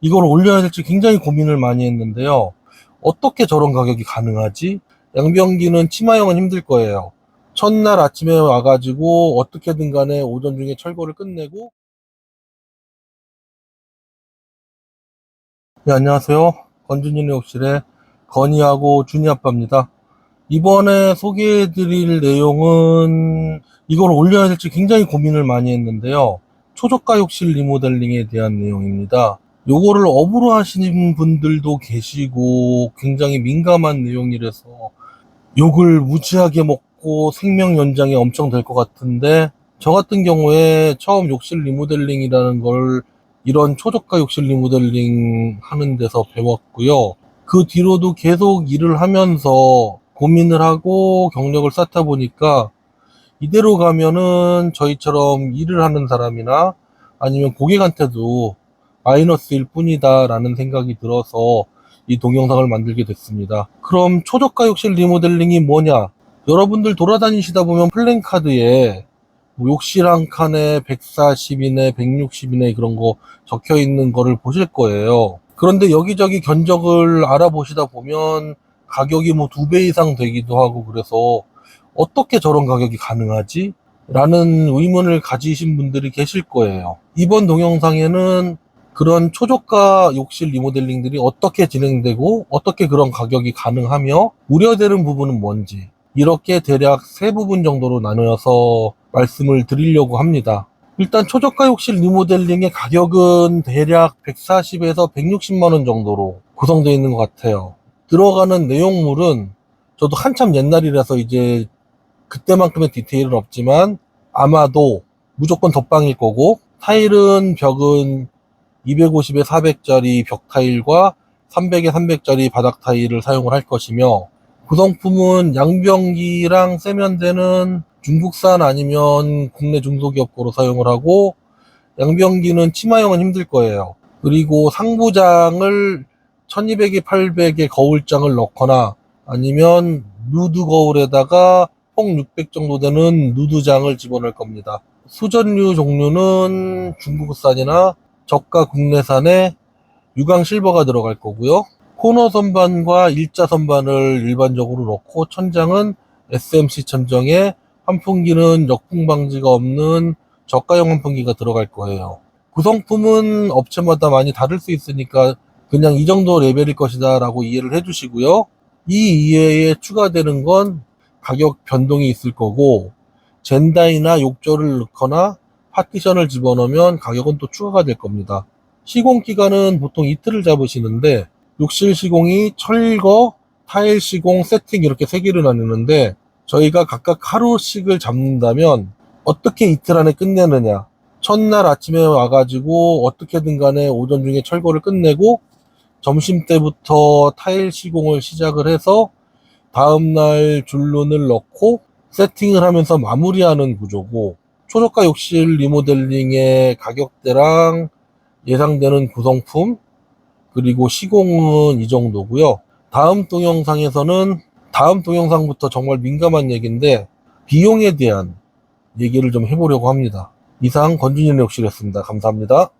이걸 올려야 될지 굉장히 고민을 많이 했는데요. 어떻게 저런 가격이 가능하지? 양변기는 치마형은 힘들 거예요. 첫날 아침에 와가지고 어떻게든 간에 오전 중에 철거를 끝내고 네, 안녕하세요. 건준이네 욕실의 건이하고 준이 아빠입니다. 이번에 소개해 드릴 내용은 이걸 올려야 될지 굉장히 고민을 많이 했는데요. 초저가 욕실 리모델링에 대한 내용입니다. 요거를 업으로 하시는 분들도 계시고 굉장히 민감한 내용이라서 욕을 무지하게 먹고 생명 연장이 엄청 될 것 같은데 저 같은 경우에 처음 욕실 리모델링이라는 걸 이런 초저가 욕실 리모델링 하는 데서 배웠고요. 그 뒤로도 계속 일을 하면서 고민을 하고 경력을 쌓다 보니까 이대로 가면은 저희처럼 일을 하는 사람이나 아니면 고객한테도 마이너스일 뿐이다 라는 생각이 들어서 이 동영상을 만들게 됐습니다. 그럼 초저가 욕실 리모델링이 뭐냐? 여러분들 돌아다니시다 보면 플랜카드에 뭐 욕실 한 칸에 140이네, 160이네 그런 거 적혀 있는 거를 보실 거예요. 그런데 여기저기 견적을 알아보시다 보면 가격이 뭐 두 배 이상 되기도 하고 그래서 어떻게 저런 가격이 가능하지? 라는 의문을 가지신 분들이 계실 거예요. 이번 동영상에는 그런 초저가 욕실 리모델링들이 어떻게 진행되고 어떻게 그런 가격이 가능하며 우려되는 부분은 뭔지 이렇게 대략 세 부분 정도로 나누어서 말씀을 드리려고 합니다. 일단 초저가 욕실 리모델링의 가격은 대략 140에서 160만 원 정도로 구성되어 있는 것 같아요. 들어가는 내용물은 저도 한참 옛날이라서 이제 그때만큼의 디테일은 없지만 아마도 무조건 덧방일 거고 타일은 벽은 250에 400짜리 벽 타일과 300에 300짜리 바닥 타일을 사용을 할 것이며 구성품은 양변기랑 세면대는 중국산 아니면 국내 중소기업 거로 사용을 하고 양변기는 치마형은 힘들 거예요. 그리고 상부장을 1200에 800에 거울장을 넣거나 아니면 누드 거울에다가 총600 정도 되는 누드장을 집어넣을 겁니다. 수전류 종류는 중국산이나 저가 국내산에 유광 실버가 들어갈 거고요. 코너 선반과 일자 선반을 일반적으로 넣고 천장은 SMC 천정에 환풍기는 역풍 방지가 없는 저가형 환풍기가 들어갈 거예요. 구성품은 업체마다 많이 다를 수 있으니까 그냥 이 정도 레벨일 것이다 라고 이해를 해주시고요. 이 이외에 추가되는 건 가격 변동이 있을 거고 젠다이나 욕조를 넣거나 파티션을 집어넣으면 가격은 또 추가가 될 겁니다. 시공 기간은 보통 이틀을 잡으시는데 욕실 시공이 철거, 타일 시공, 세팅 이렇게 세 개로 나누는데 저희가 각각 하루씩을 잡는다면 어떻게 이틀 안에 끝내느냐 첫날 아침에 와가지고 어떻게든 간에 오전 중에 철거를 끝내고 점심 때부터 타일 시공을 시작을 해서 다음날 줄눈을 넣고 세팅을 하면서 마무리하는 구조고 초저가 욕실 리모델링의 가격대랑 예상되는 구성품 그리고 시공은 이 정도고요. 다음 동영상에서는 다음 동영상부터 정말 민감한 얘기인데 비용에 대한 얘기를 좀 해보려고 합니다. 이상 건준이네 욕실이었습니다. 감사합니다.